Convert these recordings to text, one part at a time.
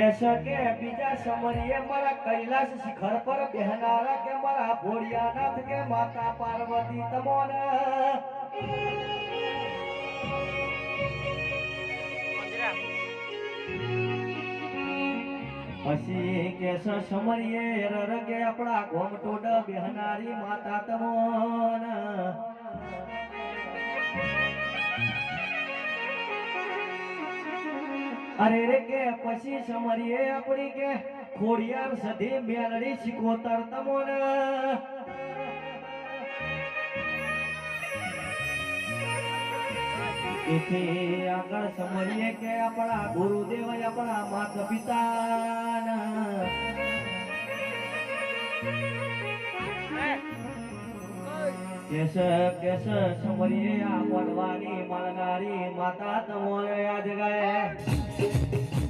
કેશે કે બીજા સમરીએ મારા કૈલાસ શિખર પર બેહનારા કે મારા ભોળિયાનાથ કે માતા પાર્વતી તમોન. પછી કેસ સમરીએ રર કે આપણા ઘોમટોડ બેહનારી માતા તમોન. અરે રે કે પછી સમરીએ આપણી કે ખોડિયાર સધી મેલડી શીખોતર તમોન. આગળ સમરીએ કે આપણા ગુરુદેવ આપણા માતા પિતાના કેસ કેસ સમરીએ આ મનવાની મળનારી માતા તમોને યાદ ગાય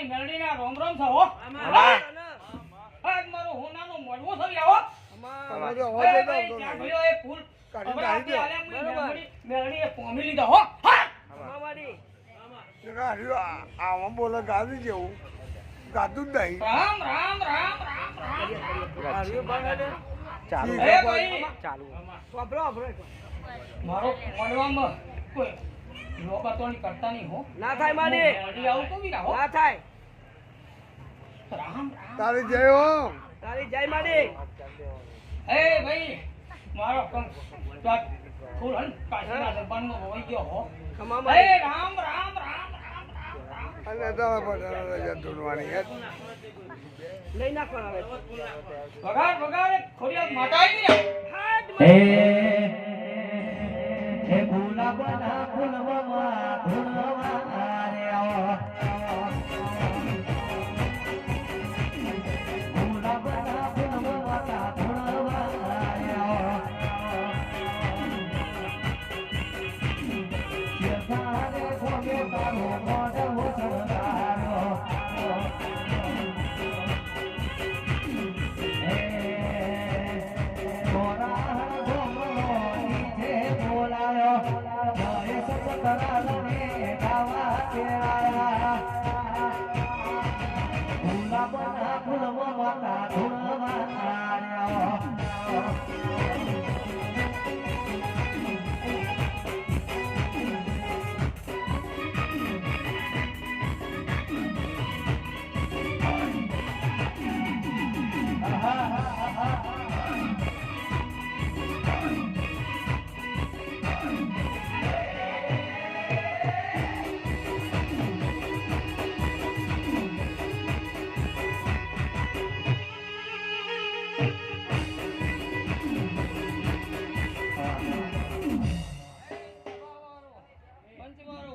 એ મારી મેલડીના રોમ રોમ છે હો. આજ મારો હોનાનો એ ફૂલ. કાઢી દો. મેલડી- પોમી લીધા હો. હા. આમાં બોલે ગાદી જેવું. ગાતું જ નહીં. રામ રામ રામ રામ રામ હારું ભાઈ ને. ચાલુ. ચાલુ. વાપરો, વાપરો. મારો કોઈ કરતા નહીં હો. ના થાય મારી. આવું તો ના થાય. તારી જય હો. તારી જય માડી એ ભાઈ મારો કમ ચાટ ફૂલ હન કાશીના દરબારનો હોય ગયો હો. ખમા એ રામ રામ રામ રામ રામ અને તમે બધા રજા હેત. લઈ નાખવાના હવે. વગાડ ભગાર ખોડિયાર માતા આવી ને. એ એ ગુલાબના ફૂલમાં ધૂળવા રે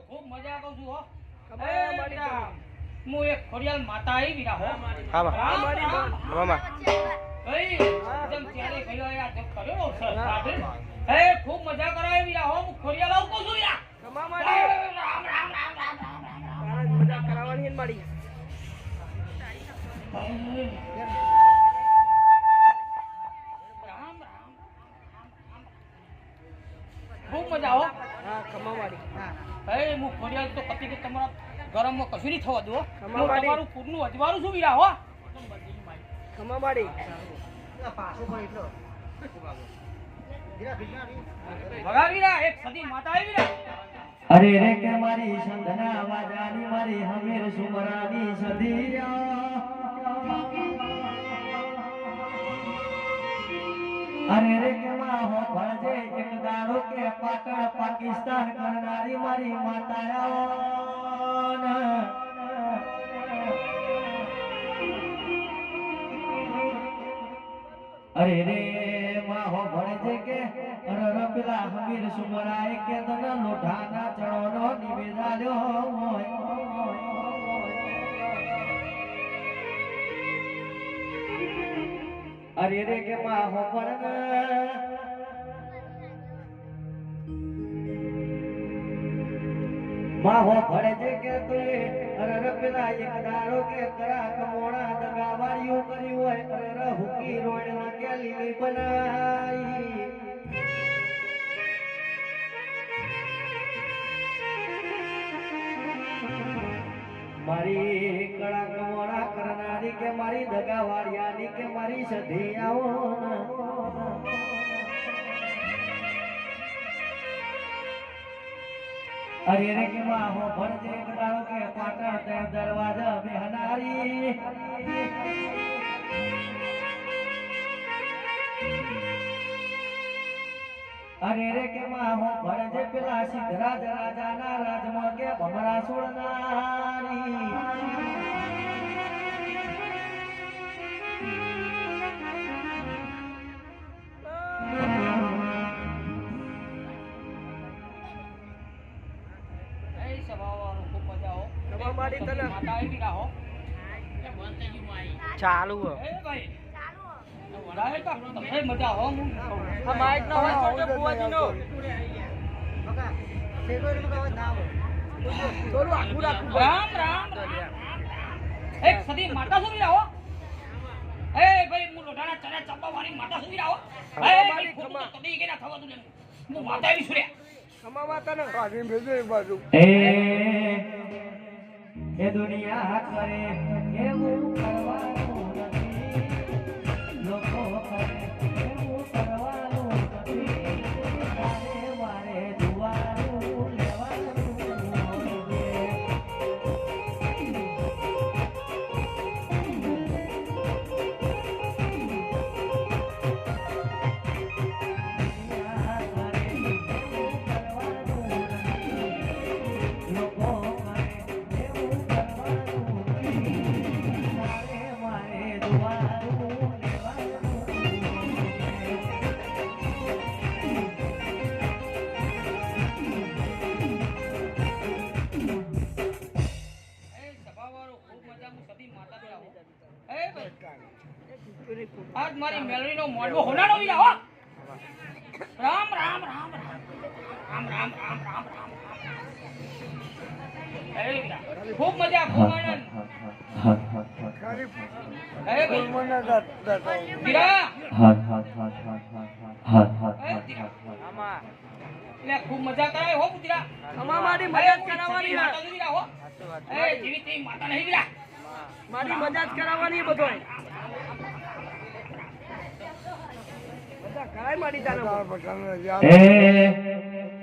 ખૂબ મજા કરું છું હો. હું એક ખોડિયાર માતા આવી વીરા હો હા માં રામ. રામ મામા ભાઈ એકદમ ત્યારે ગયો યાર જબ કર્યો સર સાહેબ એ ખૂબ મજા કરાવી વીરા હો હું ખોડિયાર આવતો છું યાર. ખમા રામ રામ રામ રામ રામ રામ રામ તારે જ મજા કરાવવાની છે મજા હા એ હું ખોડિયાર તો કતી કે તમારા ગરમમાં કશું નહીં થવા દો. હું. તમારું પૂરનું અજવાળું છું વીરા હો. ખમા મારી વગા વીરા એક સદી માતા આવી વીરા. અરે રે કે મારી સંધના વાજાની મારી હમીર સુમરાની સધિયા અરે રે કેમાં હો ભણજે એક દાડો કે પાટણ પાકિસ્તાન કરનારી મારી માતાયા અરે રે માં હો ભણજે કે અરર પેલા હમીર સુમરાય કે તને લોઢાના ચણોનો નિવેદાલ્યો હોય. અરે રે કે માં હો ભણ માહો ભળે કે તુએ અરર પેલા એક દારો કે કરા કમોણા દગાવાળીઓ કર્યું હોય અરર હુકી રોડ ના કે લીલી બનાઈ. મારી કળા કમોણા કરનારી કે મારી દગાવાળિયાની કે મારી સધિયાઓ અરે રે કે માં, હો ભણજે એક દાડો કે પાટા તે દરવાજા બેહનારી અરે રે કે માં, હો ભણજે પેલા સિદ્ધરાજ રાજાના રાજમાં કે ભમરા સોડનારી ચાલુ મજા હો માઇક નો છોટો. રામ રામ. એક સદી માતા સુધી આવો. એ ભાઈ મુ લોઢાના ચરે ચપ્પા વાળી માતા સુધી આવો. એ મારી ભાઈ ખોટું તો કદી કે ના થવા દઉં ને હું માતા આવી રે. ખમા માતાને. પાછી ભેજો એક બાજુ. એ એ દુનિયા કરે એવું કરવાનું મોઢો હોનાનો બી આવો રામ રામ રામ રામ. રામ રામ રામ રામ રામ ખૂબ મજા ખૂબ આનંદ. વીરા વીરા, ખૂબ મજા કરાય હો પુત્રા. આમાં મારી મજા કરાવવાની વીરા હો. માતા નહીં મારી મજા જ કરાવવાની બધો.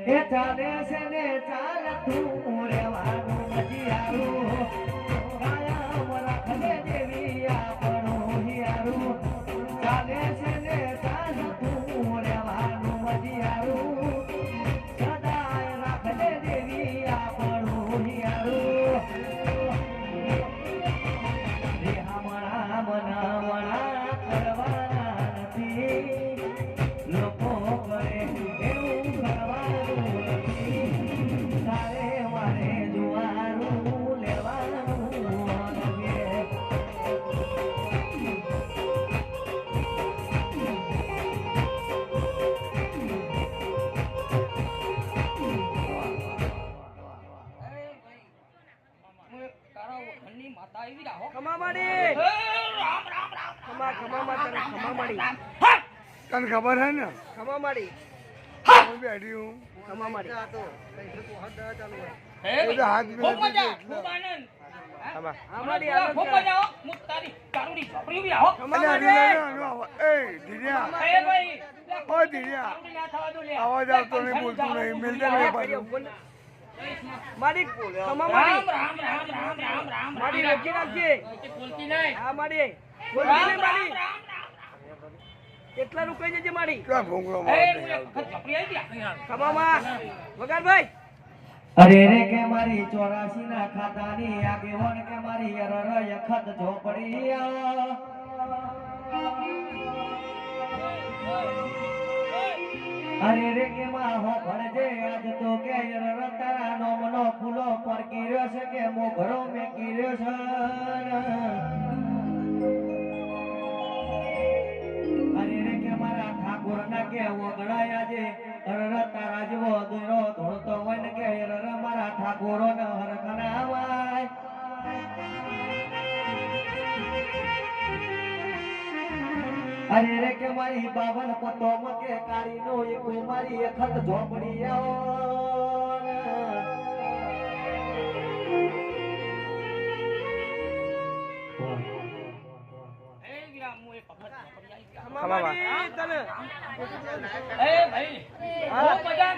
એ ચાલે છે ને ચાલ તું રેવાનું મજી આરું ખમા માડી. રામ ખમા માડી. તને ખબર હે ને? ખમા માડી. હું. બેઠી હું. ખમા માડી. આ ચાલુ હે તો હાથ એ ધીરિયા. એ ભાઈ. ઓ આવતો નહીં બોલતું નહીં. મિલતે નહીં પાડ્યું મારી ખમા રામ મારી રામ રામ રામ રામ રામ મારી. રોકી નાખજે. બોલતી નહીં. હા મારી. બોલતી નહીં મારી. રામ રામ કેટલા રૂપિયા જજે મારી? ક્યાં ભૂંગળો આવી ગયા. ખમામાં વગાડભાઈ. અરે રે કે મારી ચોરાસી ના ખાતાની આગેવાન કે મારી અરર યખત ઝોપડી અરે રે કે માં હો ભણજે, આજ તો કે રતા નો મનો ફૂલો પર કીર્યો છે કે મો ઘરો મે કીર્યો છે. અરે રે કે મારા ઠાકોર ના કે વગડાયા અરર રતા જેવો દોરો ધોળતો હોય ને કે મારા ઠાકોરો ને અરે રે કે મારી બાવન પતો મકે કાળી નો એક મારી અખત ઝોપડી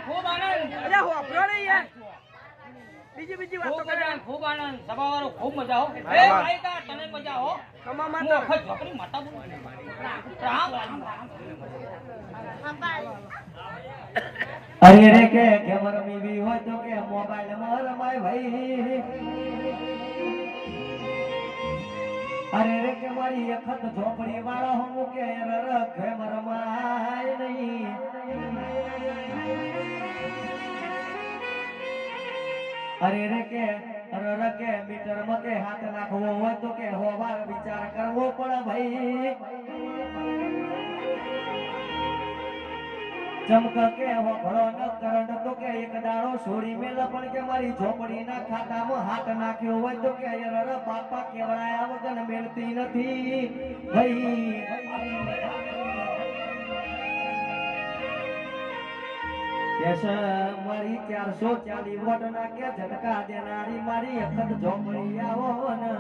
ખૂબ આનંદ ખૂબ આનંદ. બીજી બીજી વાતો ખૂબ કરે. મજા ખૂબ આનંદ. સભાવાળો ખૂબ મજા હો. એ. ભાઈ કા તને મજા હો. કમા માતા વખત ઝોપડી માતા બોલું રામ રામ રામ. અરે રે કે કેમ રમીવી હોય તો કે મોબાઈલમાં રમાય ભાઈ. અરે રે કે મારી અખત ઝોપડી વાળો હું કે રખ રમાય નહીં? અરે રે કે રે મીટરમાં હાથ નાખવો હોય તો કે હોવાર વિચાર કરવો પડે ભાઈ. ચમક કે વખડો ન કરંટ તો કે એક દાડો છોડી મેલ, પણ કે મારી ઝોપડીના ખાતામાં હાથ નાખ્યો હોય તો કે રર બાપા કેવડાયા વગર મેળતી નથી. ભાઈ. મારી ચારસો ચાલી વોટ ના કે ઝટકા દેનારી મારી અખત ઝોપડી આવો ને.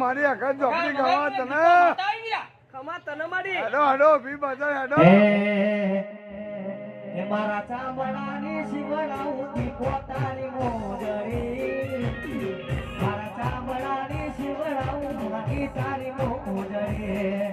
મારી આખા ઝોપડી ગવા ગયા. ખમા તને મારી. હેડો હેડો ભી બધા હેડો. મારા ચામડાની પોતાની મોજરી. મારા ચામડાની શિવડાઉથી તારી મોજરી.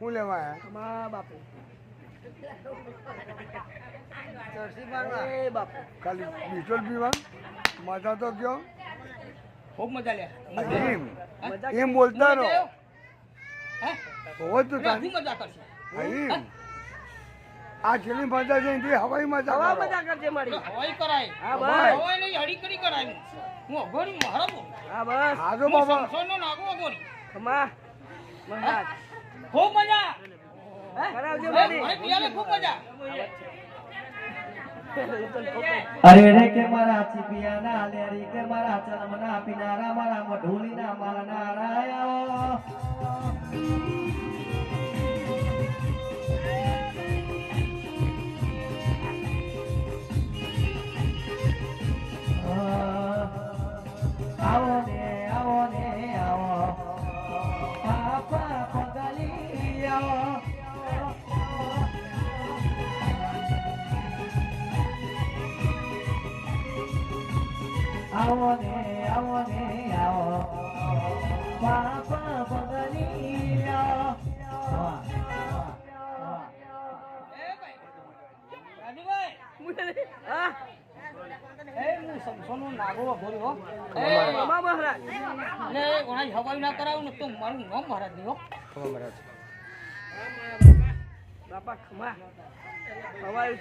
હું લેવા મા બાપુ. ખાલી બીટોલ પીવા? મજા તો કયો? ખૂબ મજા લે. એમ. એમ બોલતા રહો. હોવ તો તારી. મજા કરશે. આ છેલ્લી મજા છે હવાઈ મજા હવા મજા કરજે મારી. હવાઈ કરાય. હા બસ. હવાઈ નહીં હળી કરી કરાય. હું અઘોરી મહારાજ હા બસ. હા બાબા. સમસણનો નાગો અઘોરી. ખમા. મહારાજ. ખૂબ મજા? કરાવજો. મને ખૂબ મજા. અરે રે કે મારા ચીપિયા ના લેરી કે મારા ચરમ ના પીનારા મારા મઢોલી ના મારા નારાયા આવો ને. આવો ને આવો ને આવો. પાપા પગલી સમસણનો નાગો બોલ્યો મહારાજ. ને હવાઈ ના કરાવું ને તો મારું નામ મહારાજ નહીં હો. બાપા ખમા. ખમા